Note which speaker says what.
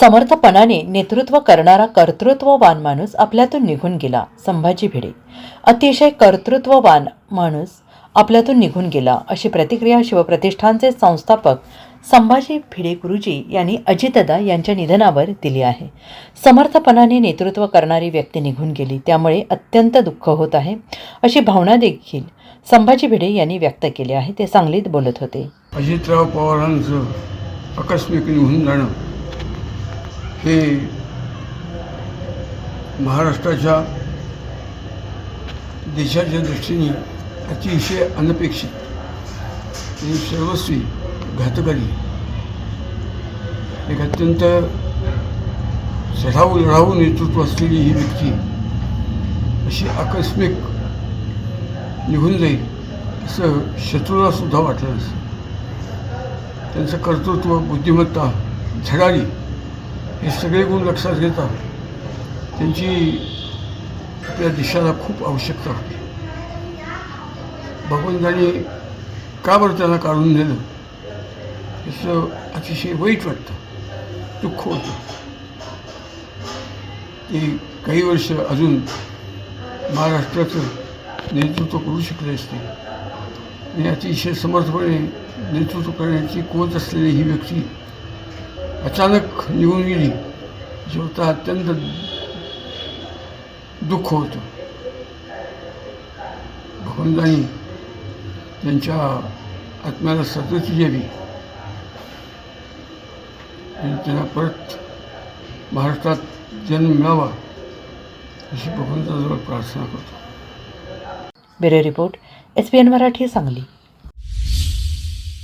Speaker 1: समर्थपणाने नेतृत्व करणारा कर्तृत्ववान माणूस आपल्यातून निघून गेला. संभाजी भिडे. अतिशय कर्तृत्ववान माणूस आपल्यातून निघून गेला अशी प्रतिक्रिया शिवप्रतिष्ठानचे संस्थापक संभाजी भिडे गुरुजी यांनी अजितदा यांच्या निधनावर दिली आहे. समर्थपणाने नेतृत्व करणारी व्यक्ती निघून गेली त्यामुळे अत्यंत दुःख होत आहे अशी भावना देखील संभाजी भिडे यांनी व्यक्त केली आहे. ते सांगलीत बोलत होते.
Speaker 2: अजितराव पवारांचं आकस्मिक निघून जाणं हे महाराष्ट्राच्या देशाच्या दृष्टीने अतिशय अनपेक्षित आणि सर्वस्वी घातकारी. एक अत्यंत चढाऊ लढाऊ नेतृत्व असलेली ही व्यक्ती अशी आकस्मिक निघून जाईल असं शत्रूला सुद्धा वाटलं असं त्यांचं कर्तृत्व बुद्धिमत्ता झडारी हे सगळे गुण लक्षात घेता त्यांची आपल्या देशाला खूप आवश्यकता होती. भगवंताने का बरं त्यांना काढून दिलं याचं अतिशय वाईट वाटतं दुःख होतं. ते काही वर्ष अजून महाराष्ट्राचं नेतृत्व करू शकले असते. आणि अतिशय समर्थपणे नेतृत्व करण्याची कोच असलेली ही व्यक्ती अचानक निघून गेली. जेवता अत्यंत दुःख होतं. भगवंतांनी त्यांच्या आत्म्याला सदती द्यावी आणि त्यांना परत महाराष्ट्रात जन्म मिळावा अशी भगवंताजवळ प्रार्थना करतो.
Speaker 1: Bureau report S P N Marathi Sangli.